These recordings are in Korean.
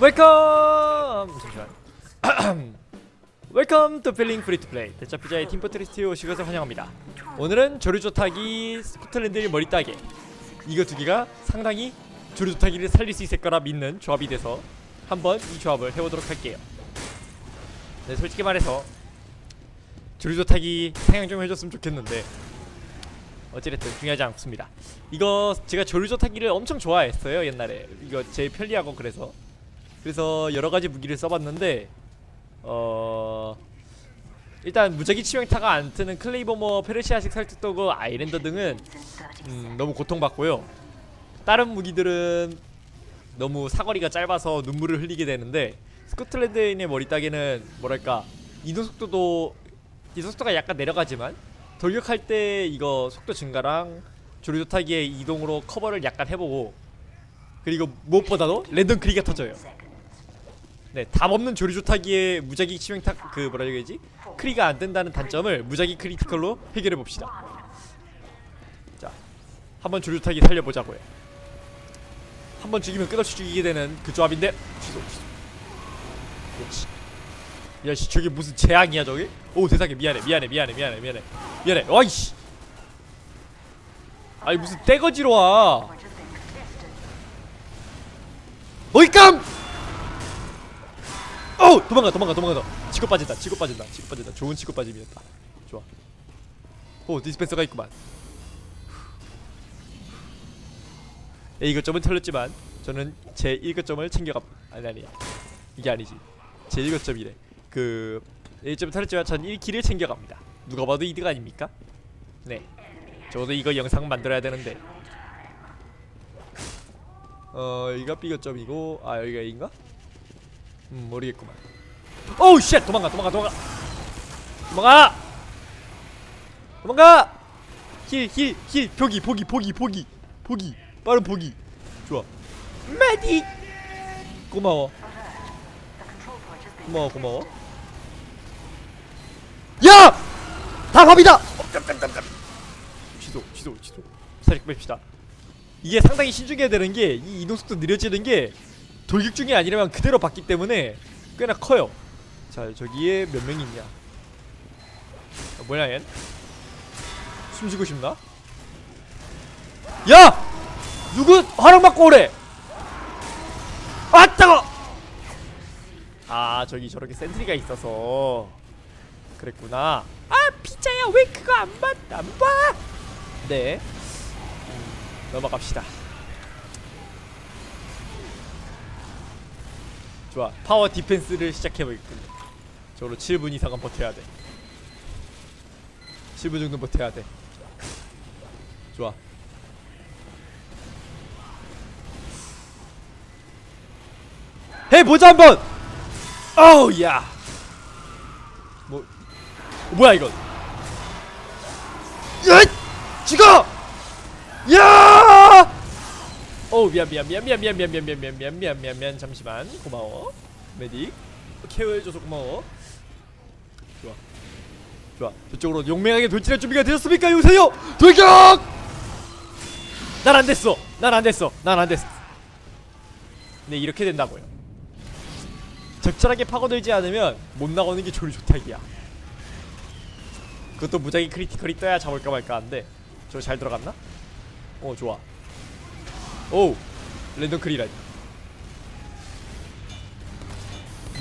웰컴! 잠시만 웰컴 투 필링 프리 투 플레이. 대차 피자의 팀포트리스트에 오시고서 환영합니다. 오늘은 조류조 타기 스코틀랜드의 머리 따개. 이거 두 개가 상당히 조류조 타기를 살릴 수 있을 거라 믿는 조합이 돼서 한번 이 조합을 해보도록 할게요. 네 솔직히 말해서 조류조 타기 상향 좀 해줬으면 좋겠는데 어찌됐든 중요하지 않습니다. 이거 제가 조류조 타기를 엄청 좋아했어요 옛날에. 이거 제일 편리하고 그래서 그래서 여러가지 무기를 써봤는데 어 일단 무작위 치명타가 안 트는 클레이버머 페르시아식 설득도구 아이랜더 등은 음, 너무 고통받고요. 다른 무기들은 너무 사거리가 짧아서 눈물을 흘리게 되는데 스코틀랜드인의 머리 따개는 뭐랄까 이동 속도도 이동 속도가 약간 내려가지만 돌격할 때 이거 속도 증가랑 조류조타기의 이동으로 커버를 약간 해보고 그리고 무엇보다도 랜덤 크리가 터져요 네, 답 없는 조류조타기의 무작위 치명타 그 뭐라 해야 지 크리가 안 된다는 단점을 무작위 크리티컬로 해결해 봅시다. 자, 한번 조류조타기 살려보자고요. 한번 죽이면 끝없이 죽이게 되는 그 조합인데 취소, 취소. 그렇지. 야씨 저게 무슨 재앙이야 저게? 오 세상에 미안해 미안해 미안해 미안해 미안해 미안해 와이씨 아니 무슨 떼거지로 와 어이깜 어 도망가 도망가 도망가. 치고 빠진다 치고 빠진다 치고 빠진다. 좋은 치고 빠짐이었다. 좋아. 오 디스펜서가 있구만. A 거점은 털렸지만 저는 제 1거점을 챙겨갑 아니 아니 이게 아니지. 제 1거점이래. 그 1점 털렸지만 전 1킬을 챙겨갑니다. 누가 봐도 이득 아닙니까? 네. 저도 이거 영상 만들어야 되는데. 어 여기가 B거점이고 아 여기가 A인가? 음 모르겠구만. 오우 쉣 도망가 도망가 도망가. 도망가! 도망가! 힐힐 힐. 포기 포기 포기 포기. 포기. 빠른 포기. 좋아. 메딕 고마워. 고마워 고마워. 야! 다 밥이다! 어, 깜깜깜깜. 취소 취소 뺍시다. 이게 상당히 신중해야 되는 게 이 이동속도 느려지는 게 돌격 중이 아니라면 그대로 받기 때문에 꽤나 커요 자 저기에 몇 명이 있냐 어, 뭐야 얜? 숨쉬고 싶나? 야! 누구 허락받고 오래 아 따가 아 저기 저렇게 센트리가 있어서 그랬구나 아 피자야 왜 그거 안 봤, 안 봐? 네 음, 넘어갑시다 좋아. 파워 디펜스를 시작해보겠군요 저로 7분 이상은 버텨야 돼. 7분 정도 버텨야 돼. 좋아. 해보자 한번! 어우 야! 뭐, 뭐야 이건? 야 죽어! 야 어우 미안 미안 미안 미안 미안 미안 미안 미안 미안 미안 미안 미안 미안 잠시만 고마워 메딕 케어해줘서 고마워 좋아 좋아 저쪽으로 용맹하게 돌진할 준비가 되셨습니까 요새요 돌격 난 안됐어 난 안됐어 난 안됐어 네 이렇게 된다고요 적절하게 파고들지 않으면 못 나오는 게 조리 좋다기야 그것도 무작위 크리티컬이 떠야 잡을까 말까 한데 저 잘 들어갔나? 어 좋아 오 랜덤 크리라니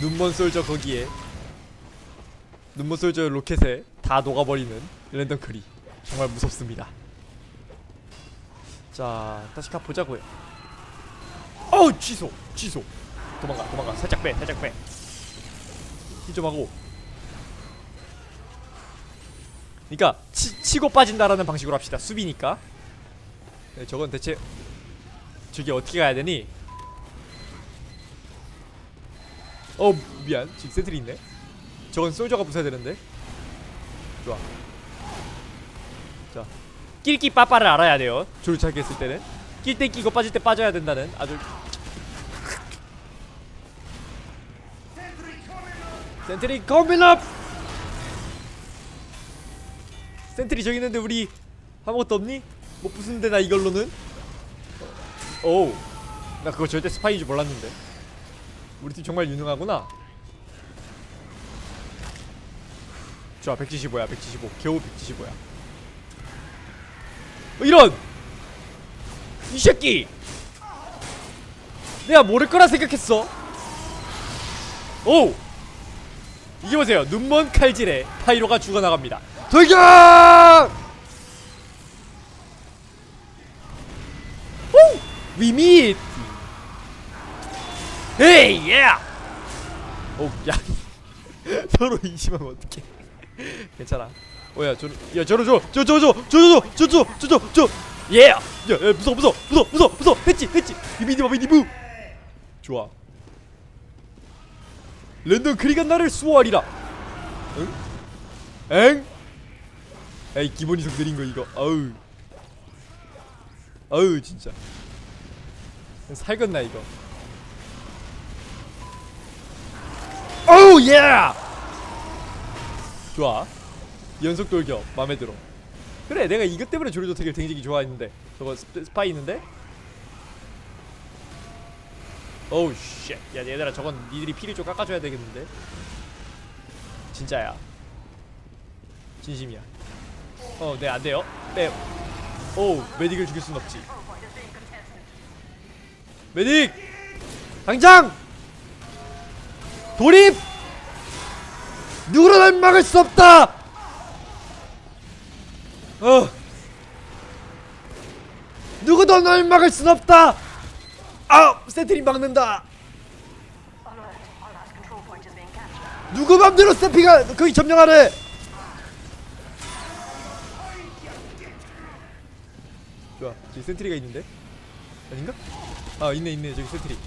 눈먼 솔저 거기에 눈먼 솔저 로켓에 다 녹아버리는 랜덤 크리 정말 무섭습니다. 자 다시 가보자고요. 어우 취소 취소. 도망가 도망가. 살짝 빼 살짝 빼힐좀 하고. 그니까 치, 치고 빠진다라는 방식으로 합시다. 수비니까. 네, 저건 대체 저기 어떻게 가야 되니? 어 미안. 지금 세트리 있네. 저건 솔저가 부숴야 되는데. 좋아. 자. 낄끼 빠빠를 알아야 돼요. 조류차기 했을 때는. 낄 때 끼고 빠질 때 빠져야 된다는 아주 센트리 컴빌럽 센트리 저기 있는데 우리 아무것도 없니? 못 부수는데 나 이걸로는? 오우 나 그거 절대 스파이인 줄 몰랐는데. 우리 팀 정말 유능하구나. 좋아 175야 175 겨우 175야. 어, 이런! 이 새끼! 내가 모를 거라 생각했어. 오 이게 보세요. 눈먼 칼질에 파이로가 죽어나갑니다. 돌격 오 위밋 에이 예 오야. 서로 의심하면 어떡해. 괜찮아. 오야 저 야 저러 저저 저 저 저 저 저 저 저 저 예! 야, 야 무서워 무서워 무서워 무서워 무서워. 했지 했지. 이미디 바비디 무 좋아. 랜덤 크리가 나를 수호하리라. 응? 엥? 에이 기본 이 속 느린 거 이거. 아우. 아우 진짜 살겄나 이거? 오우 예 좋아. 연속 돌격 맘에 들어. 그래 내가 이것 때문에 조류도 되게 굉장히 좋아했는데. 저거 스파- 스파 이 있는데? 오우 쉣야 얘들아 저건 니들이 피를 좀 깎아줘야 되겠는데. 진짜야. 진심이야. 어네 안돼요. 네 오우 메딕을 죽일 순 없지 메딕 당장! 돌입! 누구로 날 막을 수 없다! 어. 누구도 널 막을 순 없다! 아 센트리 막는다. 누구 맘대로 세피가 거기 점령하래? 좋아 저기 센트리가 있는데? 아닌가? 아 있네 있네. 저기 센트리.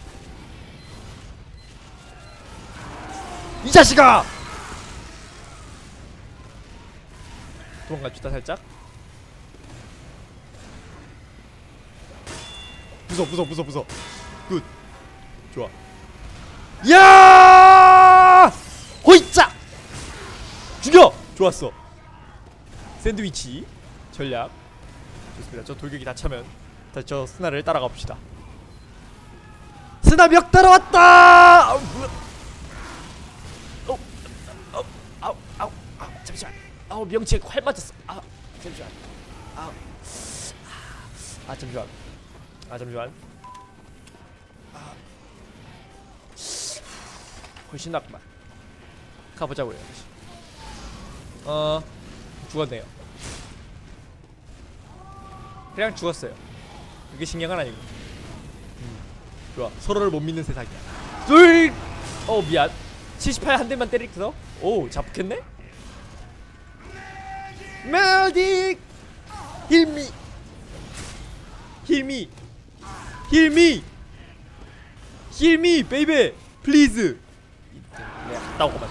이 자식아! 도망갑시다 살짝. 부숴 부숴 부숴 부숴 굿. 좋아. 야! 호이짜 죽여! 좋았어. 샌드위치 전략. 좋습니다. 저 돌격이 다 차면 다시 저 스나를 따라가 봅시다 따라 왔다! 아우, 뭐야. 어, 어, 아우 아우 아우 잠시만. 아우 명치에 활 맞았어. 아 잠시만. 아우. 아 잠시만. 아 잠시만. 아. 훨씬 낫구만. 가보자고요. 어 죽었네요. 그냥 죽었어요. 신기한 건 아니고. 음, 좋아. 서로를 못 믿는 세상이야. 둘어 미안. 78 한 대만 때리고서 오 잡겠네? 메딕! 힐미. 힐미. 힐미. 힐미 베이베. 플리즈. 내가 갔다 오고만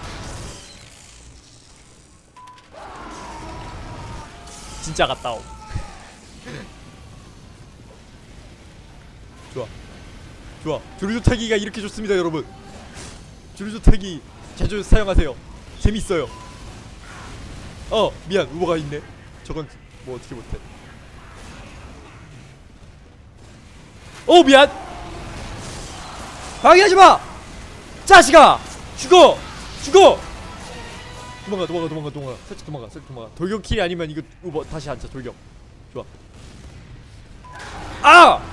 진짜 갔다 오. 좋아 좋아. 조류조 타기가 이렇게 좋습니다 여러분. 조류조 타기 자주 사용하세요. 재밌어요. 어 미안. 우버가 있네. 저건 뭐 어떻게 못해. 어 미안. 방해하지마! 자식아! 죽어! 죽어! 도망가 도망가 도망가 도망가. 살짝 도망가 살짝 도망가. 돌격 킬이 아니면 이거 우버 다시 앉자 돌격. 좋아. 아!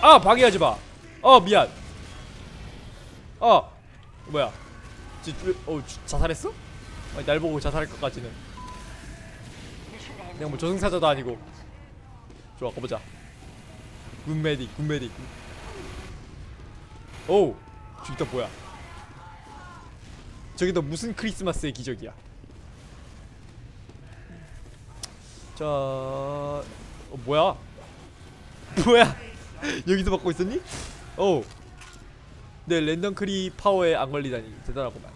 아 방해하지 마. 어 미안. 어 뭐야? 지, 어 주- 자살했어? 아니, 날 보고 자살할 Mission ends. 내가 뭐 저승사자도 아니고. 좋아 가보자. 굿메딕 굿메딕. 오 저기다 뭐야? 저기다 무슨 크리스마스의 기적이야? 자, 어, 뭐야? 뭐야? 여기서 받고 있었니? 오, 네 랜덤 크리 파워에 안 걸리다니 대단하구만.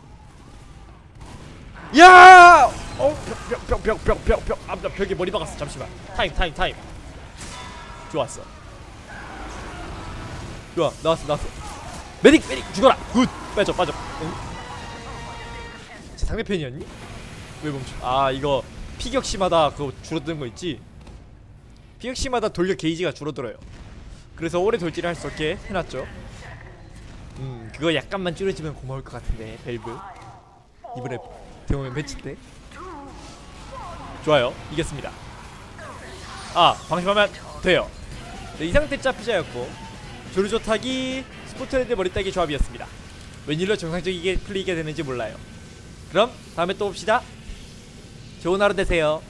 야! 어, 벽벽벽벽벽벽 아, 나 벽에 머리 박았어. 잠시만. 타임 타임 타임. 좋았어. 좋아 나왔어 나왔어. 메딕 메딕 죽어라. 굿 빠져 빠져. 응? 제 상대편이었니? 왜 멈춰? 아 이거 피격시마다 그거 줄어드는 거 있지? 피격시마다 돌격 게이지가 줄어들어요. 그래서 오래 돌지를 할수 없게 해놨죠. 음 그거 약간만 줄여주면 고마울 것 같은데 벨브. 이번에 대모면 배치 때. 좋아요. 이겼습니다. 아 방심하면 돼요. 네, 이 상태 짜 피자였고 조르조 타기 스포트레드 머리 따기 조합이었습니다. 웬일로 정상적이게 풀리게 되는지 몰라요. 그럼 다음에 또 봅시다. 좋은 하루 되세요